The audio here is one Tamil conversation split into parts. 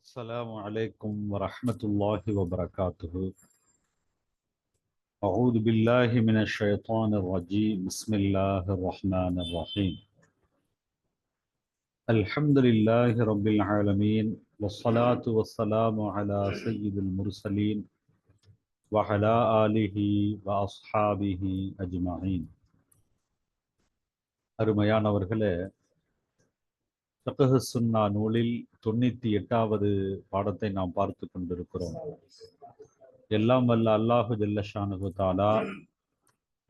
السلام عليكم ورحمة الله وبركاته أعوذ بالله من الشيطان الرجيم بسم الله الرحمن الرحيم الحمد لله رب العالمين والصلاة والسلام على سيد المرسلين وعلى آله وأصحابه أجمعين அருமையானவர்களே ஃபக்ஹ் சுன்னா நூலில் தொண்ணூத்தி எட்டாவது பாடத்தை நாம் பார்த்து கொண்டிருக்கிறோம். எல்லாம் வல்ல அல்லாஹு ஜல்லஷானு தாலா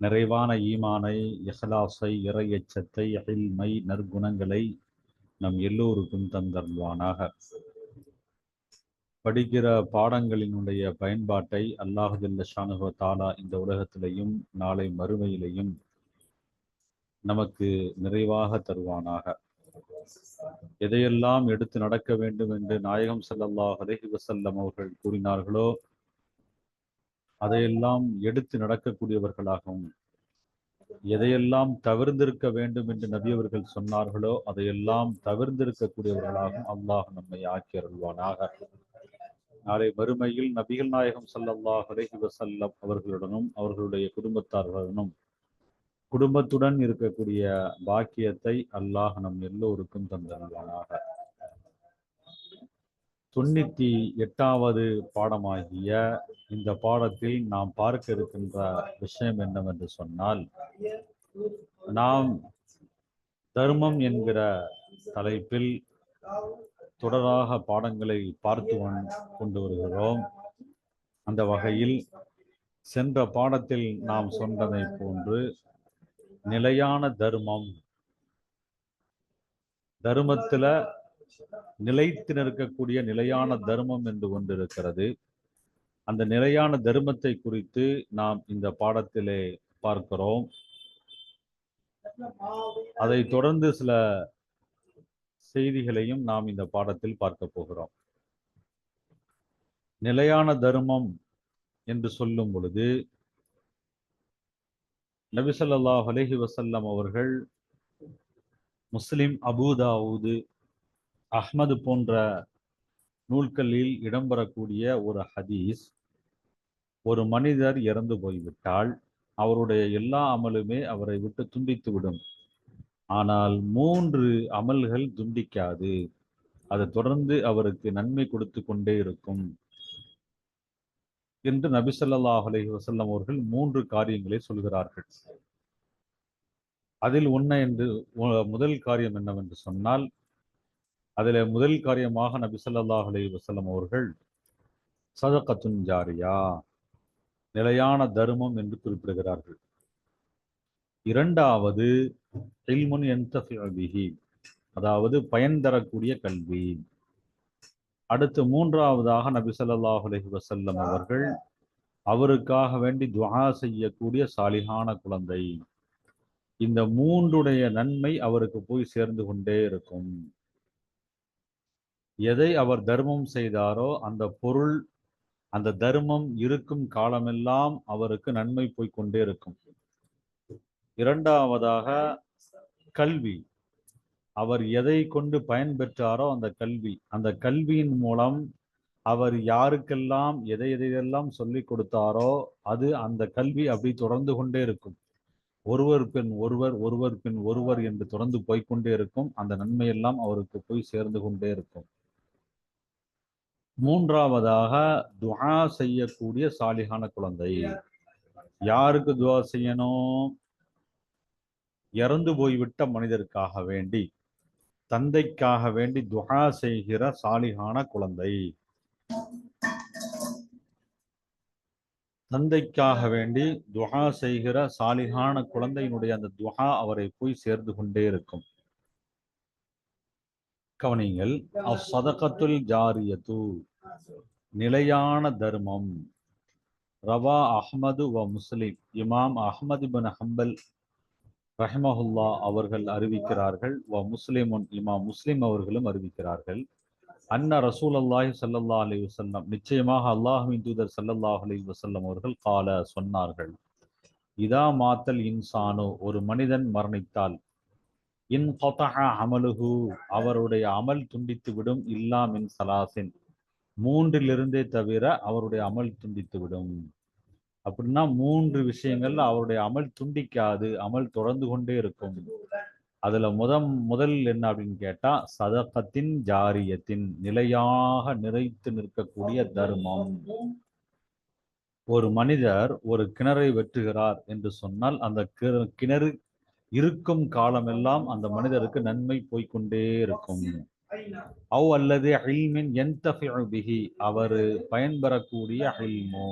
நிறைவான ஈமானை இஹ்லாஸை இறை எச்சத்தை அகில்மை நற்குணங்களை நம் எல்லோருக்கும் தந்தருவானாக படிக்கிற பாடங்களினுடைய பயன்பாட்டை அல்லாஹு ஜல்லஷானு தாலா இந்த உலகத்திலையும் நாளை மறுமையிலையும் நமக்கு நிறைவாக தருவானாக. எதையெல்லாம் எடுத்து நடக்க வேண்டும் என்று நாயகம் ஸல்லல்லாஹு அலைஹி வசல்லம் அவர்கள் கூறினார்களோ அதையெல்லாம் எடுத்து நடக்கக்கூடியவர்களாகவும் எதையெல்லாம் தவிர்ந்திருக்க வேண்டும் என்று நபியவர்கள் சொன்னார்களோ அதையெல்லாம் தவிர்ந்திருக்கக்கூடியவர்களாகவும் அல்லாஹ் நம்மை ஆக்கி அருள்வானாக. நாளை மறுமையில் நபிகள் நாயகம் ஸல்லல்லாஹு அலைஹி வசல்லம் அவர்களுடனும் அவர்களுடைய குடும்பத்தார்களுடனும் குடும்பத்துடன் இருக்கக்கூடிய பாக்கியத்தை அல்லாஹ் நம் எல்லோருக்கும் தந்தனவானாக தொண்ணூத்தி எட்டாவது பாடமாகிய இந்த பாடத்தில் நாம் பார்க்க இருக்கின்ற விஷயம் என்னவென்று சொன்னால் நாம் தர்மம் என்கிற தலைப்பில் தொடராக பாடங்களை பார்த்து கொண்டு வருகிறோம். அந்த வகையில் சென்ற பாடத்தில் நாம் சொன்னதை போன்று நிலையான தர்மம். தர்மத்துல நிலைத்து நிற்கக்கூடிய நிலையான தர்மம் என்று ஒன்று இருக்கிறது அந்த நிலையான தர்மத்தை குறித்து நாம் இந்த பாடத்திலே பார்க்கிறோம். அதை தொடர்ந்து சில செய்திகளையும் நாம் இந்த பாடத்தில் பார்க்க போகிறோம். நிலையான தர்மம் என்று சொல்லும் பொழுது நபிசல்லாஹ் அலஹி வசல்லம் அவர்கள் முஸ்லிம் அபுதாவுது அஹ்மது போன்ற நூல்களில் இடம்பெறக்கூடிய ஒரு ஹதீஸ் ஒரு மனிதர் இறந்து போய்விட்டால் அவருடைய எல்லா அமலுமே அவரை விட்டு துண்டித்து விடும். ஆனால் மூன்று அமல்கள் துண்டிக்காது. அது தொடர்ந்து அவருக்கு நன்மை கொடுத்து கொண்டே இருக்கும். என்று நபி அலஹி வசல்லம் அவர்கள் மூன்று காரியங்களை சொல்கிறார்கள். அதில் ஒன்று என்று முதல் காரியம் என்னவென்று சொன்னால் அதில் முதல் காரியமாக நபி சொல்லாஹ் அலி வசல்லம் அவர்கள் சதகத்துன் ஜாரியா நிலையான தர்மம் என்று குறிப்பிடுகிறார்கள். இரண்டாவது இல்முன் என்தபிஹி அதாவது பயன் தரக்கூடிய கல்வி. அடுத்து மூன்றாவதாக நபி சொல்லாஹ் அலஹி வசல்லம் அவர்கள் அவருக்காக வேண்டி துவா செய்யக்கூடிய சாலிகான குழந்தை. இந்த மூன்றுடைய நன்மை அவருக்கு போய் சேர்ந்து கொண்டே இருக்கும். எதை அவர் தர்மம் செய்தாரோ அந்த பொருள் அந்த தர்மம் இருக்கும் காலமெல்லாம் அவருக்கு நன்மை போய் கொண்டே இருக்கும். இரண்டாவதாக கல்வி. அவர் எதை கொண்டு பயன்பெற்றாரோ அந்த கல்வி அந்த கல்வியின் மூலம் அவர் யாருக்கெல்லாம் எதை எதையெல்லாம் சொல்லி கொடுத்தாரோ அது அந்த கல்வி அப்படி தொடர்ந்து கொண்டே இருக்கும். ஒருவர் பின் ஒருவர் ஒருவர் பின் ஒருவர் என்று தொடர்ந்து போய்கொண்டே இருக்கும். அந்த நன்மையெல்லாம் அவருக்கு போய் சேர்ந்து கொண்டே இருக்கும். மூன்றாவதாக துவா செய்யக்கூடிய சாலிகான குழந்தை. யாருக்கு துவா செய்யணும்? இறந்து போய்விட்ட மனிதருக்காக வேண்டி. தந்தைக்காக வேண்டி துஹா செய்கிற சாலிகான குழந்தை. தந்தைக்காக வேண்டி துஹா செய்கிற சாலிகான குழந்தையினுடைய அந்த துஹா அவரை போய் சேர்ந்து கொண்டே இருக்கும். கவனிங்கள் அசதகத்துல் ஜாரியத்து நிலையான தர்மம். ரவா அஹமது வ முஸ்லிம் இமாம் அஹமது பின் ஹம்பல் ரஹமஹுல்லா அவர்கள் அறிவிக்கிறார்கள் வ முஸ்லிமுன் இமா முஸ்லிம் அவர்களும் அறிவிக்கிறார்கள். அன்ன ரசூல் அல்லாஹி சல்லா அலி வசல்லம் நிச்சயமாக அல்லாஹின் தூதர் சல்லல்லாஹ் அலி வசல்லம் அவர்கள் கால சொன்னார்கள். இதா மாத்தல் இன்சானு ஒரு மனிதன் மரணித்தால் இன் அமலுஹு அவருடைய அமல் துண்டித்து விடும் இல்லா மின் சலாசின் மூன்றிலிருந்தே தவிர அவருடைய அமல் துண்டித்து விடும். அப்படின்னா மூன்று விஷயங்கள்ல அவருடைய அமல் துண்டிக்காது அமல் தொடர்ந்து கொண்டே இருக்கும். அதுல முதம் முதல் என்ன அப்படின்னு கேட்டா சதகத்தின் ஜாரியத்தின் நிலையாக நிறைத்து நிற்கக்கூடிய தர்மம். ஒரு மனிதர் ஒரு கிணறை வெட்டுகிறார் என்று சொன்னால் அந்த கிணறு இருக்கும் காலமெல்லாம் அந்த மனிதருக்கு நன்மை போய்க்கொண்டே இருக்கும். அவ் அல்லது ஹில்மின் என்தஃபிஉ அவர் பயன்பெறக்கூடிய ஹில்மோ.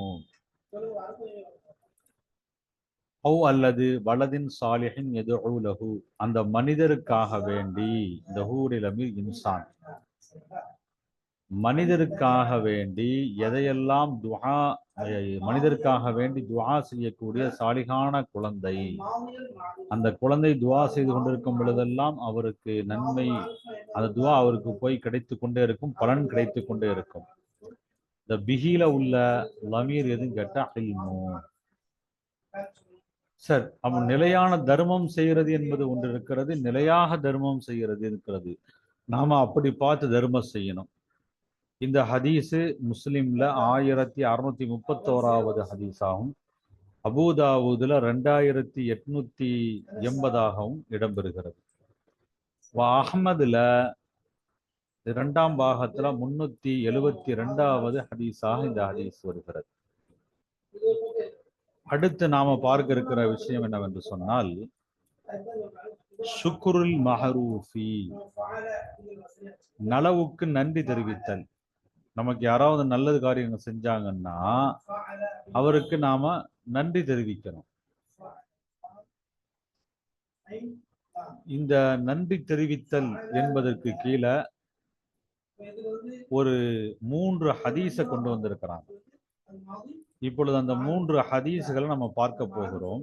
அவ் அல்லது வலதின் சாலிஹின் எது லஹு அந்த மனிதருக்காக வேண்டி இந்த ஹூரிலமில் இன்சான். மனிதருக்காக வேண்டி எதையெல்லாம் துஹா மனிதருக்காக வேண்டி துவா செய்யக்கூடிய சாலிகான குழந்தை அந்த குழந்தை துவா செய்து கொண்டிருக்கும் பொழுதெல்லாம் அவருக்கு நன்மை அந்த துவா அவருக்கு போய் கிடைத்து கொண்டே இருக்கும் பலன் கிடைத்து கொண்டே இருக்கும். இந்த பிஹில உள்ள லமீர் எதுன்னு கேட்டா ஹில்மு சார் அப்ப நிலையான தர்மம் செய்கிறது என்பது ஒன்று இருக்கிறது நிலையாக தர்மம் செய்கிறது இருக்கிறது. நாம அப்படி பார்த்து தர்மம் செய்யணும். இந்த ஹதீஸு முஸ்லீம்ல ஆயிரத்தி அறுநூத்தி முப்பத்தோராவது ஹதீஸாகும். அபுதாவூதுல ரெண்டாயிரத்தி எட்நூத்தி எண்பதாகவும் இடம்பெறுகிறது. வ இரண்டாம் பாகத்துல முன்னூத்தி எழுவத்தி ரெண்டாவது ஹதீஸாக இந்த ஹதீஸ் வருகிறது. அடுத்து நாம பார்க்க இருக்கிற விஷயம் என்னவென்று சொன்னால் சுக்குருல் மஹரூஃபி. நலவுக்கு நன்றி தெரிவித்தல். நமக்கு யாராவது நல்லது காரியங்கள் செஞ்சாங்கன்னா அவருக்கு நாம நன்றி தெரிவிக்கணும். இந்த நன்றி தெரிவித்தல் என்பதற்கு கீழே ஒரு மூன்று ஹதீஸை கொண்டு வந்திருக்கிறாங்க. இப்பொழுது அந்த மூன்று ஹதீஸ்களை நம்ம பார்க்க போகிறோம்.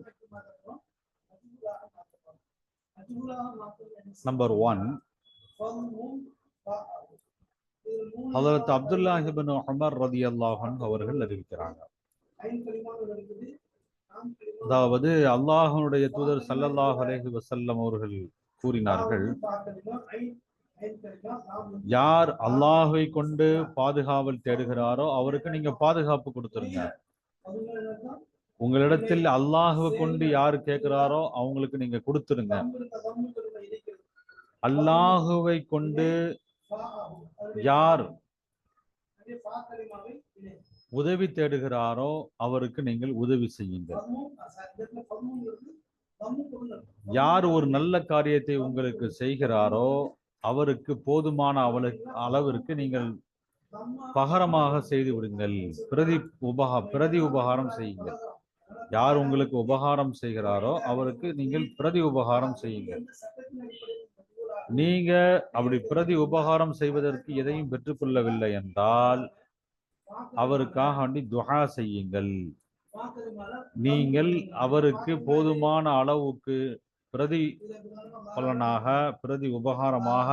நம்பர் ஒன் ஹதரத் அப்துல்லாஹிபின் உமர் ரதியல்லாஹு அல்லாஹன் அவர்கள் அறிவிக்கிறாங்க. அதாவது அல்லாஹனுடைய தூதர் சல்லல்லாஹ் அலேஹி வசல்லம் அவர்கள் கூறினார்கள் யார் அல்லாஹை கொண்டு பாதுகாவல் தேடுகிறாரோ அவருக்கு நீங்க பாதுகாப்பு கொடுத்துருங்க. உங்களிடத்தில் அல்லாஹுவை கொண்டு யார் கேட்கிறாரோ அவங்களுக்கு நீங்க கொடுத்துருங்க. அல்லாஹுவை கொண்டு யார் உதவி தேடுகிறாரோ அவருக்கு நீங்கள் உதவி செய்யுங்கள் யார் ஒரு நல்ல காரியத்தை உங்களுக்கு செய்கிறாரோ அவருக்கு போதுமான அவளுக்கு அளவிற்கு நீங்கள் பகரமாக செய்து விடுங்கள். பிரதி உபகா பிரதி உபகாரம் செய்யுங்கள். யார் உங்களுக்கு உபகாரம் செய்கிறாரோ அவருக்கு நீங்கள் பிரதி உபகாரம் செய்யுங்கள். நீங்க அப்படி பிரதி உபகாரம் செய்வதற்கு எதையும் பெற்றுக்கொள்ளவில்லை என்றால் அவருக்காக வேண்டி துகா செய்யுங்கள். நீங்கள் அவருக்கு போதுமான அளவுக்கு பிரதி பலனாக பிரதி உபகாரமாக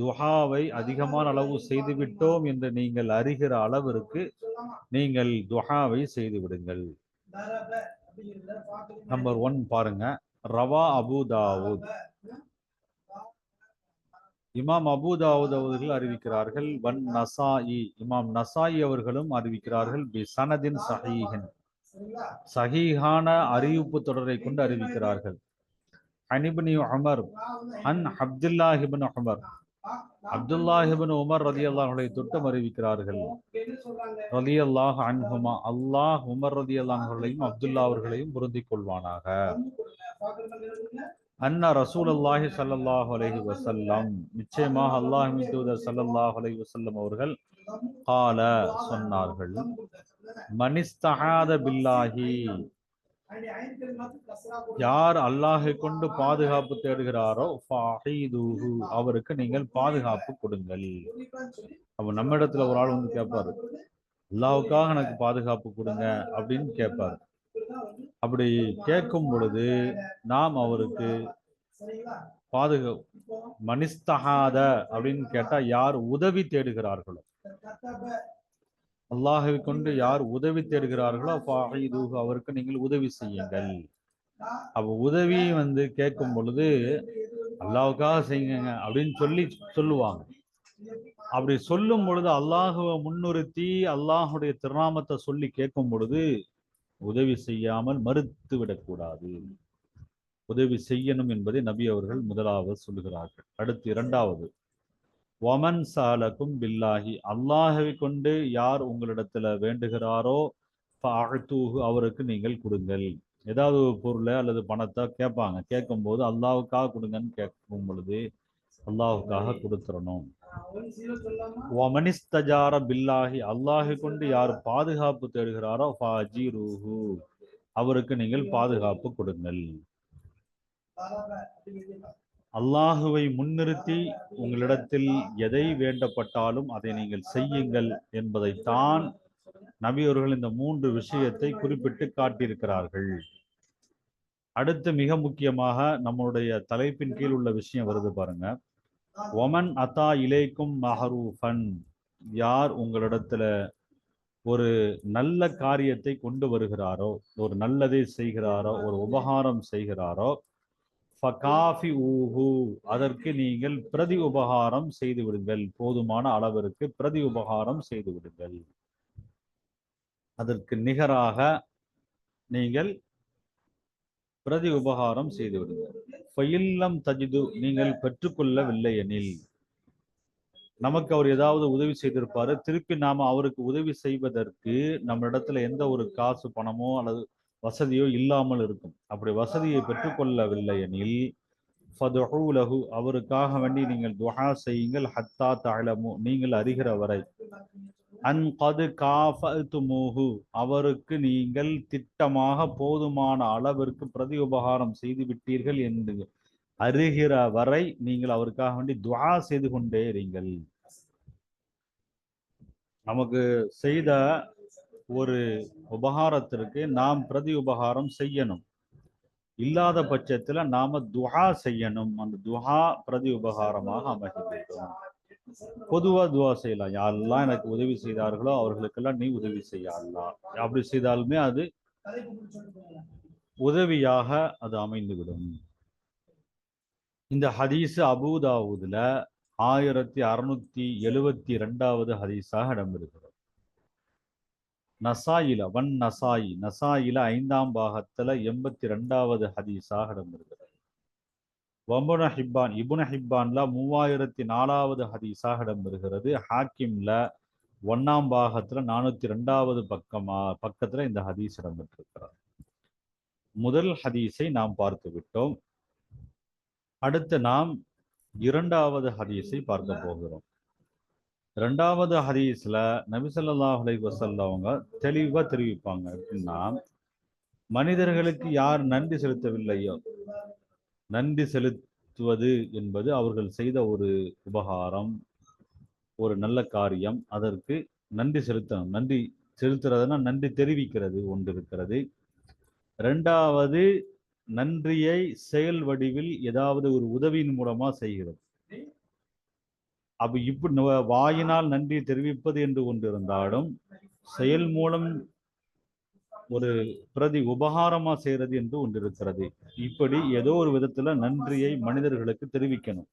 துஹாவை அதிகமான அளவு செய்துவிட்டோம் என்று நீங்கள் அறிகிற அளவிற்கு நீங்கள் துஹாவை செய்து விடுங்கள் நம்பர் ஒன் பாருங்க. ரவா அபு தாவூத். இமாம் அபு தாவூத் அவர்கள் அறிவிக்கிறார்கள் வன் நசாயி. இமாம் நசாயி அவர்களும் அறிவிக்கிறார்கள் பி சனதின் சஹீஹன். சஹீஹான அறிவிப்பு தொடரை கொண்டு அறிவிக்கிறார்கள். அனிபினி Umar an Abdullah bin Umar Abdullah bin Umar ரதி அல்லாஹுடைய தொட்டம் அறிவிக்கிறார்கள் ரதி அல்லாஹ் அன்ஹுமா அல்லாஹ் உமர் ரதி அல்லாஹர்களையும் அப்துல்லா அவர்களையும் பொருந்திக் கொள்வானாக அன்ன ரசூல் அல்லாஹி சல்லாஹ் அலைஹி வசல்லம் நிச்சயமாக அல்லாஹ் தூதர் சல்லல்லாஹ் அலைஹி வசல்லம் அவர்கள் கால சொன்னார்கள் மனிஸ்தஹாத பில்லாஹி யார் அல்லாஹை கொண்டு பாதுகாப்பு தேடுகிறாரோ அவருக்கு நீங்கள் பாதுகாப்பு கொடுங்கள் அப்ப நம்ம இடத்துல ஒரு ஆள் வந்து கேட்பாரு அல்லாவுக்காக எனக்கு பாதுகாப்பு கொடுங்க அப்படின்னு கேட்பாரு அப்படி கேட்கும் பொழுது நாம் அவருக்கு பாதுகா மனிஸ்தகாத அப்படின்னு கேட்டா யார் உதவி தேடுகிறார்களோ அல்லாஹை கொண்டு யார் உதவி தேடுகிறார்களோ ஃபாஹிதுஹு அவருக்கு நீங்கள் உதவி செய்யுங்கள். அப்ப உதவி வந்து கேட்கும் பொழுது அல்லாவுக்காக செய்யுங்க அப்படின்னு சொல்லி சொல்லுவாங்க. அப்படி சொல்லும் பொழுது அல்லாஹுவை முன்னிறுத்தி அல்லாஹுடைய திருநாமத்தை சொல்லி கேட்கும் பொழுது உதவி செய்யாமல் மறுத்து விடக்கூடாது. உதவி செய்யணும் என்பதை நபி அவர்கள் முதலாவது சொல்லுகிறார்கள். அடுத்து இரண்டாவது. ஒமன் சாலக்கும் பில்லாஹி. அல்லாஹவை கொண்டு யார் உங்களிடத்துல வேண்டுகிறாரோ அழுத்தூகு அவருக்கு நீங்கள் கொடுங்கள். ஏதாவது ஒரு பொருளை அல்லது பணத்தை கேட்பாங்க. கேட்கும்போது அல்லாவுக்காக கொடுங்கன்னு கேட்கும் பொழுது அல்லாஹுக்காக கொடுத்துடணும் ஒமனிஸ்தஜார பில்லாஹி அல்லாஹை கொண்டு யார் பாதுகாப்பு தேடுகிறாரோ ஃபாஜி ரூஹு அவருக்கு நீங்கள் பாதுகாப்பு கொடுங்கள். அல்லாஹுவை முன்னிறுத்தி உங்களிடத்தில் எதை வேண்டப்பட்டாலும் அதை நீங்கள் செய்யுங்கள் என்பதைத்தான் நபியவர்கள் இந்த மூன்று விஷயத்தை குறிப்பிட்டு காட்டியிருக்கிறார்கள். அடுத்து மிக முக்கியமாக நம்மளுடைய தலைப்பின் கீழ் உள்ள விஷயம் வருது பாருங்க. ஒமன் அத்தா இலைக்கும் மஹரூஃபன். யார் உங்களிடத்துல ஒரு நல்ல காரியத்தை கொண்டு வருகிறாரோ ஒரு நல்லதை செய்கிறாரோ ஒரு உபகாரம் செய்கிறாரோ ஃபகாஃபி ஊஹு. அதற்கு நீங்கள் பிரதி உபகாரம் செய்து விடுங்கள். போதுமான அளவிற்கு பிரதி உபகாரம் செய்து விடுங்கள். அதற்கு நிகராக நீங்கள் பிரதி உபகாரம் செய்து விடுங்கள். ஃபயில்லம் தஜிது நீங்கள் பெற்றுக்கொள்ளவில்லை எனில் நமக்கு அவர் ஏதாவது உதவி செய்திருப்பாரு. திருப்பி நாம அவருக்கு உதவி செய்வதற்கு நம்ம இடத்துல எந்த ஒரு காசு பணமோ அல்லது வசதியோ இல்லாமல் இருக்கும். அப்படி வசதியை பெற்றுக்கொள்ளவில்லை எனில் ஃபதுஹூலஹு அவருக்காக வேண்டி நீங்கள் துஹா செய்யுங்கள் ஹத்தா தஅலமு. நீங்கள் அறிகிற வரை. அன் கது காஃபதுமூஹு அவருக்கு நீங்கள் திட்டமாக போதுமான அளவிற்கு பிரதி உபகாரம் செய்து விட்டீர்கள் என்று அறிகிற வரை நீங்கள் அவருக்காக வேண்டி துவா செய்து கொண்டே இருங்கள். நமக்கு செய்த ஒரு உபகாரத்திற்கு நாம் பிரதி உபகாரம் செய்யணும். இல்லாத பட்சத்துல நாம துஹா செய்யணும். அந்த துஹா பிரதி உபகாரமாக அமைக பொதுவா துவா செய்யலாம். யாரெல்லாம் எனக்கு உதவி செய்தார்களோ அவர்களுக்கெல்லாம் நீ உதவி செய்யலாம் அப்படி செய்தாலுமே அது உதவியாக அது அமைந்துவிடும். இந்த ஹதீஸ் அபூதாவுதுல ஆயிரத்தி அறுநூத்தி எழுவத்தி ரெண்டாவது ஹதீஸாக இடம்பெறுகிறது. நசாயில வன் நசாயி. நசாயில ஐந்தாம் பாகத்துல எண்பத்தி ரெண்டாவது ஹதீஸாக இடம்பெறுகிறது. வம்புன ஹிப்பான் இபுன ஹிப்பான்ல மூவாயிரத்தி நாலாவது ஹதீஸாக இடம்பெறுகிறது. ஹாக்கிம்ல ஒன்னாம் பாகத்துல நானூத்தி ரெண்டாவது பக்கமா பக்கத்துல இந்த ஹதீஸ் இடம்பெற்றிருக்கிறார். முதல் ஹதீஸை நாம் பார்த்து விட்டோம். அடுத்து நாம் இரண்டாவது ஹதீஸை பார்க்க போகிறோம். ரெண்டாவது ஹதீஸ்ல நபிசல்லாஹ் அலைஹி வஸல்லம் அவங்க தெளிவா தெரிவிப்பாங்க எப்படின்னா மனிதர்களுக்கு யார் நன்றி செலுத்தவில்லையோ நன்றி செலுத்துவது என்பது அவர்கள் செய்த ஒரு உபகாரம் ஒரு நல்ல காரியம். அதற்கு நன்றி செலுத்தணும். நன்றி செலுத்துறதுன்னா நன்றி தெரிவிக்கிறது ஒன்று இருக்கிறது. ரெண்டாவது நன்றியை செயல் வடிவில் ஏதாவது ஒரு உதவியின் மூலமா செய்கிறது. அப்ப இப்படி வாயினால் நன்றி தெரிவிப்பது என்று ஒன்று இருந்தாலும் செயல் மூலம் ஒரு பிரதி உபகாரமா செய்யறது என்று ஒன்றிருக்கிறது இப்படி ஏதோ ஒரு விதத்துல நன்றியை மனிதர்களுக்கு தெரிவிக்கணும்.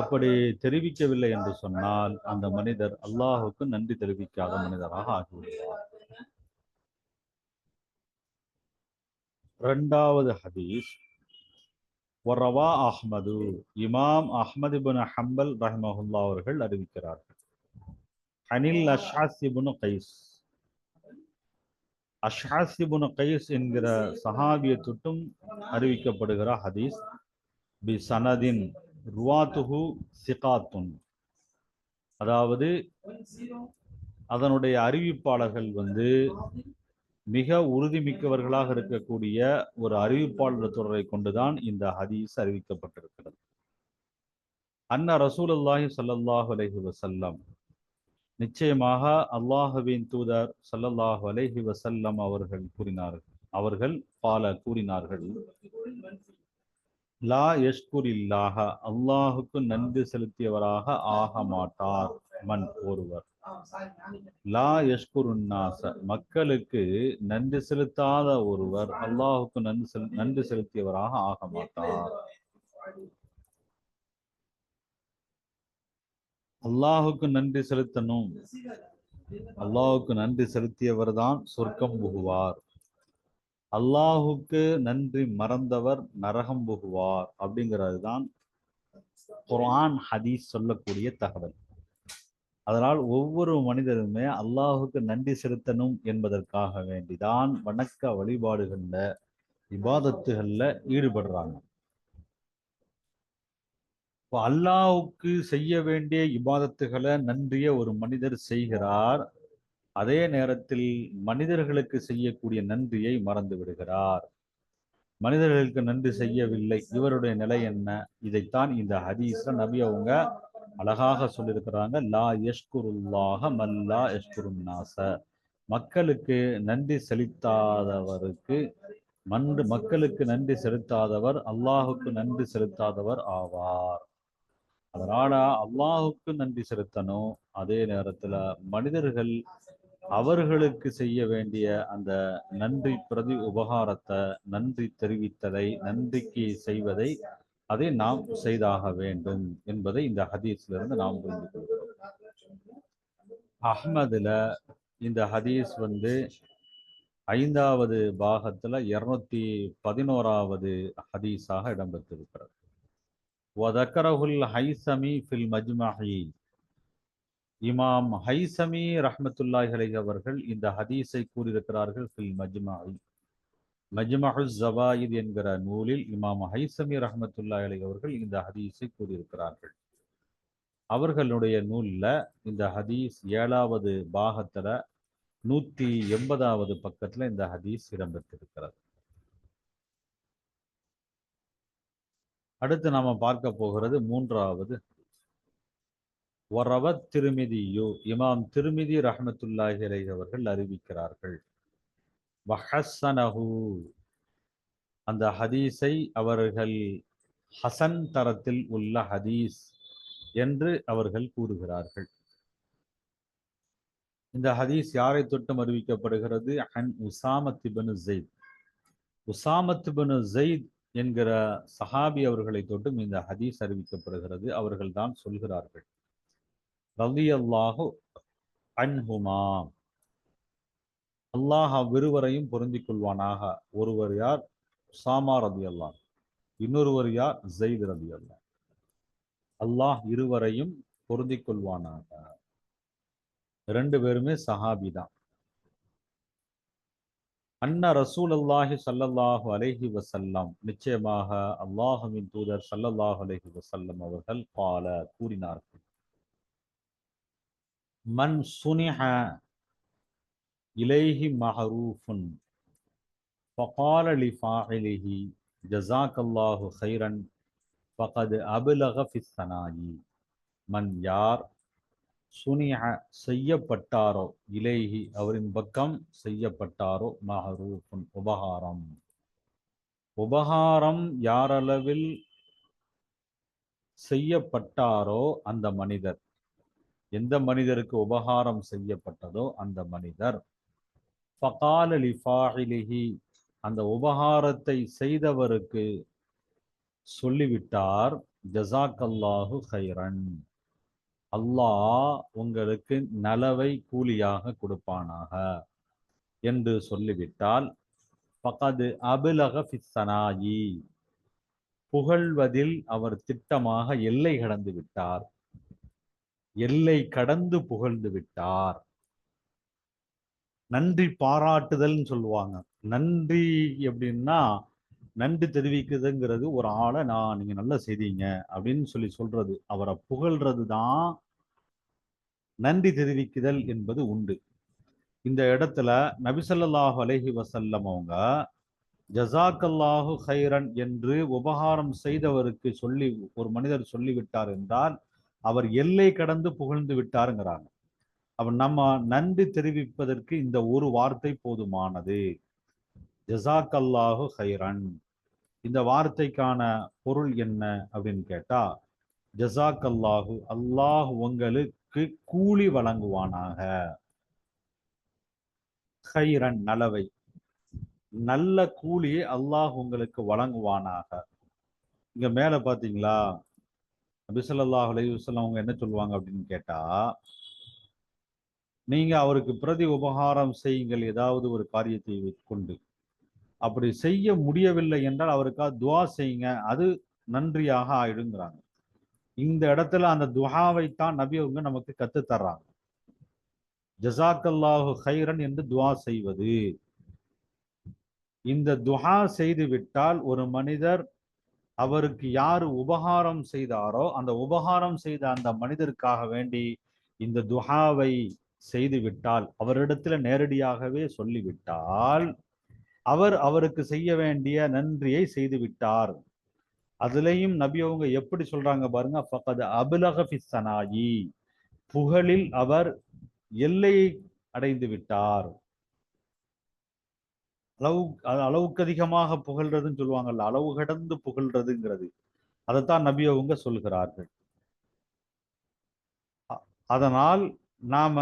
அப்படி தெரிவிக்கவில்லை என்று சொன்னால் அந்த மனிதர் அல்லாஹுக்கு நன்றி தெரிவிக்காத மனிதராக ஆகிவிடுவார். இரண்டாவது ஹதீஸ் வர்ரவா அஹ்மது. இமாம் அஹ்மது இப்னு ஹம்பல் ரஹ்மஹுல்லா அவர்கள் அறிவிக்கிறார்கள். Anil Ashath ibn Qais. Ashath ibn Qais என்கிற சஹாபியை தொட்டும் அறிவிக்கப்படுகிற ஹதீஸ். பி சனதின் ருவாத்துஹு சிகாத்துன். அதாவது அதனுடைய அறிவிப்பாளர்கள் வந்து மிக உறுதிமிக்கவர்களாக இருக்கக்கூடிய ஒரு அறிவிப்பாளர் தொடரை கொண்டுதான் இந்த ஹதீஸ் அறிவிக்கப்பட்டிருக்கிறது. அன்ன ரசூலுல்லாஹி சல்லாஹ் அலஹி வசல்லம் நிச்சயமாக அல்லாஹுவின் தூதர் சல்லல்லாஹ் அலஹி வசல்லம் அவர்கள் கூறினார்கள் அவர்கள் பால கூறினார்கள் லா யஷ்குரில்லாஹ அல்லாஹுக்கு நன்றி செலுத்தியவராக ஆக மாட்டார் மன் ஒருவர். லா யஷ்குருன்னாச. மக்களுக்கு நன்றி செலுத்தாத ஒருவர் அல்லாஹுக்கு நன்றி செல் நன்றி செலுத்தியவராக ஆக மாட்டார். அல்லாஹுக்கு நன்றி செலுத்தணும். அல்லாஹுக்கு நன்றி செலுத்தியவர் தான் சொர்க்கம் புகுவார். அல்லாஹுக்கு நன்றி மறந்தவர் நரகம் புகுவார் அப்படிங்கிறது தான் குர்ஆன் ஹதீஸ் சொல்லக்கூடிய தகவல். அதனால் ஒவ்வொரு மனிதருமே அல்லாஹுக்கு நன்றி செலுத்தணும் என்பதற்காக வேண்டிதான் வணக்க வழிபாடுகள்ல இபாதத்துகள்ல ஈடுபடுறாங்க. இப்போ அல்லாஹுக்கு செய்ய வேண்டிய இபாதத்துகளை நன்றிய ஒரு மனிதர் செய்கிறார். அதே நேரத்தில் மனிதர்களுக்கு செய்யக்கூடிய நன்றியை மறந்து விடுகிறார். மனிதர்களுக்கு நன்றி செய்யவில்லை. இவருடைய நிலை என்ன? இதைத்தான் இந்த ஹதீஸ்ல நபி அவங்க அழகாக சொல்லியிருக்கிறாங்க லா யஷ்குருல்லாக மல்லா யஷ்குருன்னாச மக்களுக்கு நன்றி செலுத்தாதவருக்கு மன்று மக்களுக்கு நன்றி செலுத்தாதவர் அல்லாஹுக்கு நன்றி செலுத்தாதவர் ஆவார். அதனால அல்லாஹுக்கு நன்றி செலுத்தணும். அதே நேரத்துல மனிதர்கள் அவர்களுக்கு செய்ய வேண்டிய அந்த நன்றி பிரதி உபகாரத்தை நன்றி தெரிவித்ததை நன்றிக்கு செய்வதை அதை நாம் செய்தாக வேண்டும் என்பதை இந்த ஹதீஸ்ல இருந்து நாம் புரிந்து கொள்கிறோம் அஹ்மதுல இந்த ஹதீஸ் வந்து ஐந்தாவது பாகத்துல இருநூத்தி பதினோராவது ஹதீஸாக இடம்பெற்றிருக்கிறது. வதக்கரஹுல் ஹைசமி ஃபில் மஜ்மஹி. இமாம் ஹைசமி ரஹ்மத்துல்லாஹி அவர்கள் இந்த ஹதீஸை கூறியிருக்கிறார்கள் ஃபில் மஜ்மஹி. மஜ்மஹு ஜவாயித் என்கிற நூலில் இமாம் ஹைசமி ரஹமத்துல்லா அலி அவர்கள் இந்த ஹதீஸை கூறியிருக்கிறார்கள். அவர்களுடைய நூல்ல இந்த ஹதீஸ் ஏழாவது பாகத்துல நூத்தி எண்பதாவது பக்கத்துல இந்த ஹதீஸ் இடம்பெற்றிருக்கிறது. அடுத்து நாம பார்க்க போகிறது மூன்றாவது. ஒரவத் திருமிதியு இமாம் திருமிதி ரஹமத்துல்லாஹி அலைஹி அவர்கள் அறிவிக்கிறார்கள். வஹசனஹு அந்த ஹதீஸை அவர்கள் ஹசன் தரத்தில் உள்ள ஹதீஸ் என்று அவர்கள் கூறுகிறார்கள். இந்த ஹதீஸ் யாரை தொட்டும் அறிவிக்கப்படுகிறது? An Usamah ibn Zaid. Usamah ibn Zaid என்கிற சஹாபி அவர்களை தொட்டும் இந்த ஹதீஸ் அறிவிக்கப்படுகிறது. அவர்கள் தான் சொல்கிறார்கள். ரவி அல்லாஹு அன்ஹுமா. அல்லாஹ் அவ்விருவரையும் பொருந்திக் கொள்வானாக ஒருவர் யார்? சாமா ரதி அல்லாஹ் இன்னொருவர் யார்? ஜெயித் ரதி அல்லாஹ் அல்லாஹ் இருவரையும் பொருந்திக் கொள்வானாக ரெண்டு பேருமே சஹாபி தான். அன்ன ரசூல் அல்லாஹி சல்லல்லாஹு அலைஹி வசல்லாம் நிச்சயமாக அல்லாஹுவின் தூதர் சல்லல்லாஹு அலைஹி வசல்லம் அவர்கள் பால கூறினார்கள். மன் சுனிஹ இலைஹி மஹரூஃபுன் فقال لفاعله جزاك الله خيرا فقد أبلغ في الثناء மன் யார் சுனிய செய்யப்பட்டாரோ இலேஹி அவரின் பக்கம் செய்யப்பட்டாரோ மஹரூஃபுன் உபகாரம் உபகாரம் யாரளவில் செய்யப்பட்டாரோ அந்த மனிதர் எந்த மனிதருக்கு உபகாரம் செய்யப்பட்டதோ அந்த மனிதர் ஃபகால லிஃபாஹிலிஹி அந்த உபகாரத்தை செய்தவருக்கு சொல்லிவிட்டார் ஜசாக்கல்லாஹு ஹைரன் அல்லாஹ் உங்களுக்கு நலவை கூலியாக கொடுப்பானாக என்று சொல்லிவிட்டால் பகது அபிலக ஃபிஸ்ஸனாயி புகழ்வதில் அவர் திட்டமாக எல்லை கடந்து விட்டார். எல்லை கடந்து புகழ்ந்து விட்டார். நன்றி பாராட்டுதல்னு சொல்லுவாங்க. நன்றி எப்படின்னா நன்றி தெரிவிக்குதுங்கிறது ஒரு ஆளை நான் நீங்க நல்லா செய்தீங்க அப்படின்னு சொல்லி சொல்றது. அவரை புகழ்றது தான் நன்றி தெரிவிக்குதல் என்பது உண்டு. இந்த இடத்துல நபிசல்லாஹு அலைஹி வசல்லம் அவங்க ஜசாக்கல்லாஹு ஹைரன் என்று உபகாரம் செய்தவருக்கு சொல்லி ஒரு மனிதர் சொல்லிவிட்டார் என்றால் அவர் எல்லை கடந்து புகழ்ந்து விட்டாருங்கிறாங்க. அப்ப நம்ம நன்றி தெரிவிப்பதற்கு இந்த ஒரு வார்த்தை போதுமானது. ஜசாக்கல்லாஹு ஹைரன் இந்த வார்த்தைக்கான பொருள் என்ன அப்படின்னு கேட்டா ஜசாக்கல்லாஹு அல்லாஹ் உங்களுக்கு கூலி வழங்குவானாக. ஹைரன் நலவை. நல்ல கூலியை அல்லாஹ் உங்களுக்கு வழங்குவானாக. இங்க மேல பாத்தீங்களா? நபிசல்லாஹ் அலையுசல்லாம் அவங்க என்ன சொல்லுவாங்க அப்படின்னு கேட்டா நீங்க அவருக்கு பிரதி உபகாரம் செய்யுங்கள் ஏதாவது ஒரு காரியத்தை கொண்டு அப்படி செய்ய முடியவில்லை என்றால் அவருக்காக துவா செய்யுங்க அது நன்றியாக ஆயிடுங்கிறாங்க. இந்த இடத்துல அந்த துவாவைத்தான் நபி அவங்க நமக்கு கத்து தர்றாங்க ஜசாக்கல்லாஹு ஹைரன் என்று துவா செய்வது. இந்த துஹா செய்து விட்டால் ஒரு மனிதர் அவருக்கு யார் உபகாரம் செய்தாரோ அந்த உபகாரம் செய்த அந்த மனிதருக்காக வேண்டி இந்த துஹாவை செய்து விட்டால் அவரிடத்துல நேரடியாகவே சொல்லிவிட்டால் அவர் அவருக்கு செய்ய வேண்டிய நன்றியை செய்து விட்டார் அதுலயும் நபி அவங்க எப்படி சொல்றாங்க பாருங்க ஃபகத் அபுலக சனாயி புகழில் அவர் எல்லையை அடைந்து விட்டார். அளவு அளவுக்கு அதிகமாக புகழ்றதுன்னு சொல்லுவாங்கல்ல அளவு கடந்து புகழ்றதுங்கிறது. அதைத்தான் நபி அவங்க சொல்கிறார்கள் அதனால் நாம்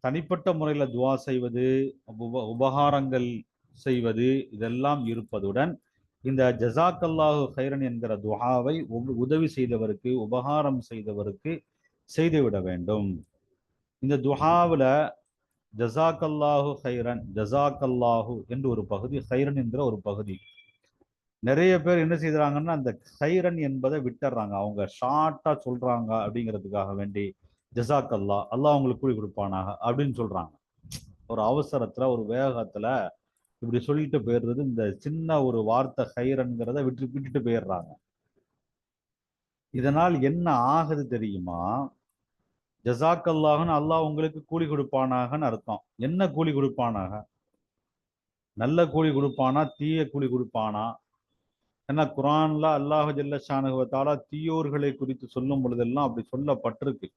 தனிப்பட்ட முறையில் துவா செய்வது உப உபகாரங்கள் செய்வது இதெல்லாம் இருப்பதுடன் இந்த ஜசாக்கல்லாஹு ஹைரன் என்கிற துஹாவை உதவி செய்தவருக்கு உபகாரம் செய்தவருக்கு செய்துவிட வேண்டும். இந்த துஹாவில் ஜசாக்கல்லாஹு ஹைரன் ஜசாக்கல்லாஹு என்று ஒரு பகுதி ஹைரன் என்கிற ஒரு பகுதி. நிறைய பேர் என்ன செய்கிறாங்கன்னா அந்த ஹைரன் என்பதை விட்டுறாங்க. அவங்க ஷார்ட்டாக சொல்கிறாங்க அப்படிங்கிறதுக்காக வேண்டி ஜசாக்கல்லா அல்லாஹ் அவங்களுக்கு கூலி கொடுப்பானாக அப்படின்னு சொல்றாங்க. ஒரு அவசரத்துல ஒரு வேகத்துல இப்படி சொல்லிட்டு போயிடுறது இந்த சின்ன ஒரு வார்த்தை ஹைரன்கிறத விட்டு விட்டுட்டு போயிடுறாங்க. இதனால் என்ன ஆகுது தெரியுமா? ஜசாக்கல்லாகன்னு அல்லாஹ் உங்களுக்கு கூலி கொடுப்பானாகன்னு அர்த்தம். என்ன கூலி கொடுப்பானாக? நல்ல கூலி கொடுப்பானா தீய கூலி கொடுப்பானா? ஏன்னா குரான்ல அல்லாஹ் ஜல்ல ஷானுகத்தாலா தீயோர்களை குறித்து சொல்லும் பொழுதெல்லாம் அப்படி சொல்லப்பட்டிருக்கு.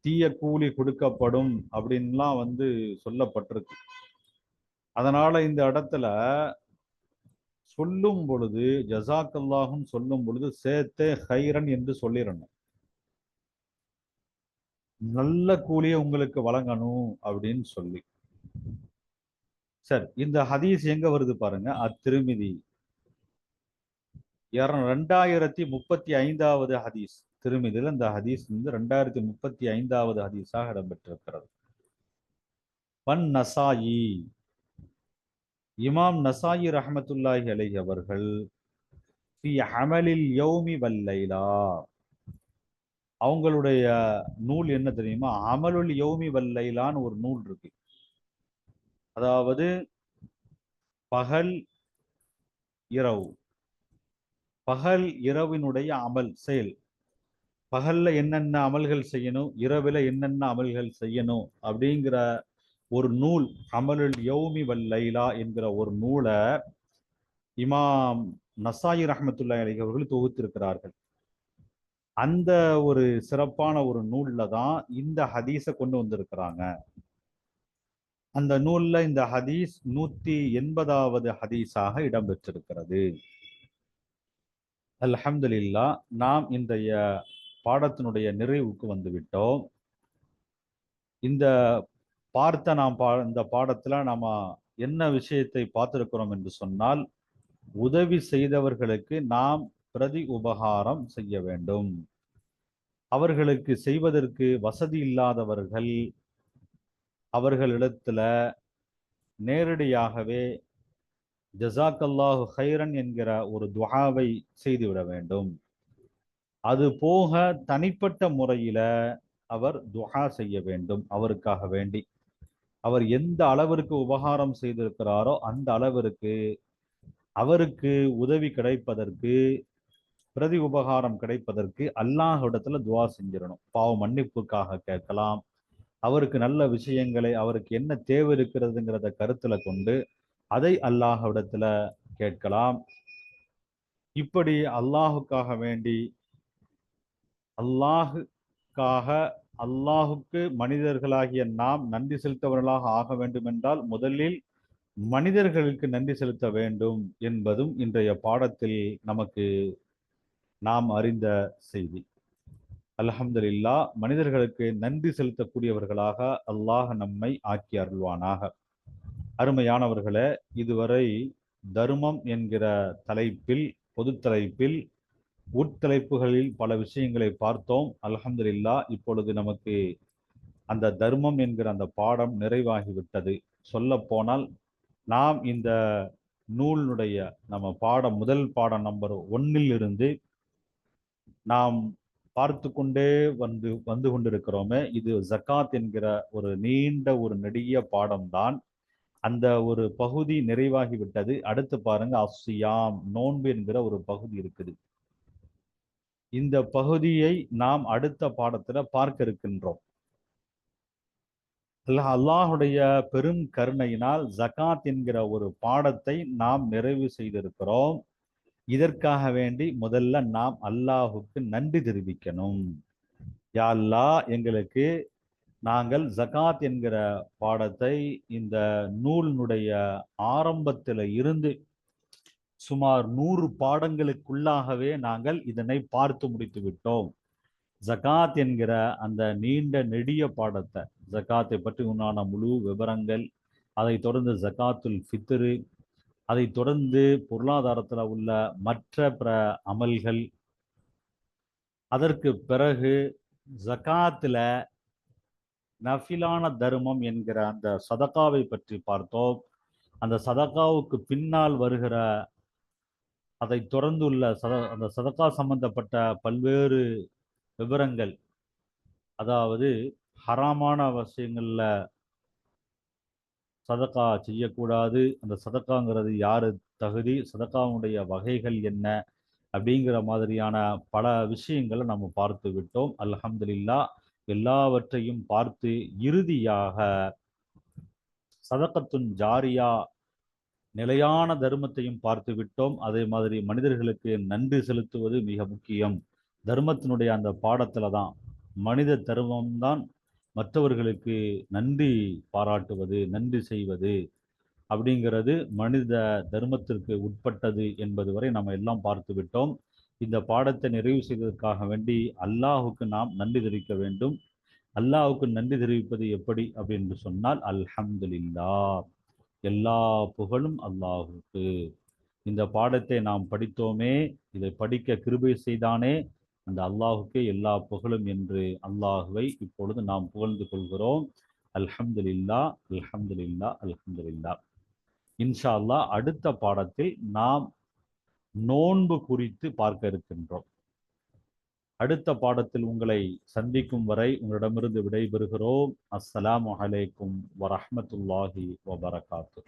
தீய கூலி கொடுக்கப்படும் அப்படின்லாம் வந்து சொல்லப்பட்டிருக்கு. அதனால இந்த இடத்துல சொல்லும் பொழுது ஜசாக்கல்லாகும் சொல்லும் பொழுது சேர்த்தே ஹைரன் என்று சொல்லிடணும். நல்ல கூலியை உங்களுக்கு வழங்கணும் அப்படின்னு சொல்லி. சரி இந்த ஹதீஸ் எங்க வருது பாருங்க. அத்திருமிதி. ரெண்டாயிரத்தி முப்பத்தி ஐந்தாவது ஹதீஸ். திருமிதியில் இந்த ஹதீஸ் வந்து ரெண்டாயிரத்தி முப்பத்தி ஐந்தாவது ஹதீஸாக இடம்பெற்றிருக்கிறது. பன் நசாயி. இமாம் நசாயி ரஹமத்துல்லாஹி அலை அவர்கள் அமலில் யௌமி வல்லைலா அவங்களுடைய நூல் என்ன தெரியுமா? அமலுல் யௌமி வல்லைலான்னு ஒரு நூல் இருக்கு. அதாவது பகல் இரவு. பகல் இரவினுடைய அமல் செயல். பகல்ல என்னென்ன அமல்கள் செய்யணும் இரவில் என்னென்ன அமல்கள் செய்யணும் அப்படிங்கிற ஒரு நூல் அமலுல் யௌமி வல்லைலா என்கிற ஒரு நூலை இமாம் நசாயி ரஹமத்துல்லா அலி அவர்கள் தொகுத்திருக்கிறார்கள். அந்த ஒரு சிறப்பான ஒரு நூல்ல தான் இந்த ஹதீஸை கொண்டு வந்திருக்கிறாங்க. அந்த நூல்ல இந்த ஹதீஸ் நூத்தி எண்பதாவது ஹதீஸாக இடம்பெற்றிருக்கிறது. அல்ஹம்துலில்லா நாம் இன்றைய பாடத்தினுடைய நிறைவுக்கு வந்துவிட்டோம். இந்த பார்த்த நாம் பா இந்த பாடத்துல நாம் என்ன விஷயத்தை பார்த்திருக்கிறோம் என்று சொன்னால் உதவி செய்தவர்களுக்கு நாம் பிரதி உபகாரம் செய்ய வேண்டும். அவர்களுக்கு செய்வதற்கு வசதி இல்லாதவர்கள் அவர்களிடத்துல நேரடியாகவே ஜசாக்கல்லாஹு ஹைரன் என்கிற ஒரு துஹாவை செய்துவிட வேண்டும். அது போக தனிப்பட்ட முறையில அவர் துஹா செய்ய வேண்டும் அவருக்காக வேண்டி. அவர் எந்த அளவிற்கு உபகாரம் செய்திருக்கிறாரோ அந்த அளவிற்கு அவருக்கு உதவி கிடைப்பதற்கு பிரதி உபகாரம் கிடைப்பதற்கு அல்லாஹிடத்துல துவா செஞ்சிடணும். பாவ மன்னிப்புக்காக கேட்கலாம். அவருக்கு நல்ல விஷயங்களை அவருக்கு என்ன தேவை இருக்கிறதுங்கிறத கருத்துல கொண்டு அதை அல்லாஹ்விடத்துல கேட்கலாம். இப்படி அல்லாஹுக்காக வேண்டி அல்லாஹுக்காக அல்லாஹுக்கு மனிதர்களாகிய நாம் நன்றி செலுத்தவர்களாக ஆக வேண்டும் என்றால் முதலில் மனிதர்களுக்கு நன்றி செலுத்த வேண்டும் என்பதும் இன்றைய பாடத்தில் நமக்கு நாம் அறிந்த செய்தி. அல்ஹம்துலில்லா மனிதர்களுக்கு நன்றி செலுத்தக்கூடியவர்களாக அல்லாஹ் நம்மை ஆக்கி அருள்வானாக. அருமையானவர்களே இதுவரை தர்மம் என்கிற தலைப்பில் பொது தலைப்பில் உட்தலைப்புகளில் பல விஷயங்களை பார்த்தோம். அல்ஹம்துலில்லா இப்பொழுது நமக்கு அந்த தர்மம் என்கிற அந்த பாடம் நிறைவாகிவிட்டது. சொல்ல போனால் நாம் இந்த நூலினுடைய நம்ம பாடம் முதல் பாடம் நம்பர் ஒன்னில் இருந்து நாம் பார்த்து கொண்டே வந்து வந்து கொண்டிருக்கிறோமே இது ஜக்காத் என்கிற ஒரு நீண்ட ஒரு நெடிய பாடம்தான். அந்த ஒரு பகுதி நிறைவாகிவிட்டது. அடுத்து பாருங்க அஸ்ஸியாம் நோன்பு என்கிற ஒரு பகுதி இருக்குது. இந்த பகுதியை நாம் அடுத்த பாடத்துல பார்க்க இருக்கின்றோம். அல்லாஹ் அல்லாஹுடைய பெரும் கருணையினால் ஜகாத் என்கிற ஒரு பாடத்தை நாம் நிறைவு செய்திருக்கிறோம். இதற்காக வேண்டி முதல்ல நாம் அல்லாஹுக்கு நன்றி தெரிவிக்கணும். யா அல்லாஹ் எங்களுக்கு நாங்கள் ஜகாத் என்கிற பாடத்தை இந்த நூலினுடைய ஆரம்பத்தில் இருந்து சுமார் நூறு பாடங்களுக்குள்ளாகவே நாங்கள் இதனை பார்த்து முடித்து விட்டோம். ஜகாத் என்கிற அந்த நீண்ட நெடிய பாடத்தை ஜகாத்தை பற்றி உண்டான முழு விவரங்கள் அதை தொடர்ந்து ஜகாத்துல் ஃபித்ரு அதை தொடர்ந்து பொருளாதாரத்தில் உள்ள மற்ற பிற அமல்கள் அதற்கு பிறகு ஜகாத்தில் நஃபிலான தர்மம் என்கிற அந்த சதகாவை பற்றி பார்த்தோம். அந்த சதகாவுக்கு பின்னால் வருகிற அதை தொடர்ந்துள்ள சத அந்த சதக்கா சம்பந்தப்பட்ட பல்வேறு விவரங்கள் அதாவது ஹராமான விஷயங்களில் சதக்கா செய்யக்கூடாது அந்த சதக்காங்கிறது யார் தகுதி சதக்காவுடைய வகைகள் என்ன அப்படிங்கிற மாதிரியான பல விஷயங்களை நம்ம பார்த்து விட்டோம். அல்ஹம்துலில்லா எல்லாவற்றையும் பார்த்து இறுதியாக சதக்கத்துன் ஜாரியா நிலையான தர்மத்தையும் பார்த்து விட்டோம். அதே மாதிரி மனிதர்களுக்கு நன்றி செலுத்துவது மிக முக்கியம். தர்மத்தினுடைய அந்த பாடத்துல தான் மனித தர்மம் தான் மற்றவர்களுக்கு நன்றி பாராட்டுவது நன்றி செய்வது அப்படிங்கிறது மனித தர்மத்திற்கு உட்பட்டது என்பது வரை நம்ம எல்லாம் பார்த்து விட்டோம். இந்த பாடத்தை நிறைவு செய்வதற்காக வேண்டி அல்லாஹுக்கு நாம் நன்றி தெரிவிக்க வேண்டும். அல்லாஹுக்கு நன்றி தெரிவிப்பது எப்படி அப்படின்னு சொன்னால் அல்ஹம்துலில்லா எல்லா புகழும் அல்லாஹுக்கு. இந்த பாடத்தை நாம் படித்தோமே இதை படிக்க கிருபை செய்தானே அந்த அல்லாஹுக்கே எல்லா புகழும் என்று அல்லாஹுவை இப்பொழுது நாம் புகழ்ந்து கொள்கிறோம். அல்ஹம்துலில்லா அல்ஹம்துலில்லா அல்ஹம்துலில்லா. இன்ஷா அல்லாஹ் அடுத்த பாடத்தில் நாம் நோன்பு குறித்து பார்க்க இருக்கின்றோம். அடுத்த பாடத்தில் உங்களை சந்திக்கும் வரை உங்களிடமிருந்து விடைபெறுகிறோம். அஸ்ஸலாம் அலைக்கும் வரஹ்மத்துல்லாஹி வபரகாத்து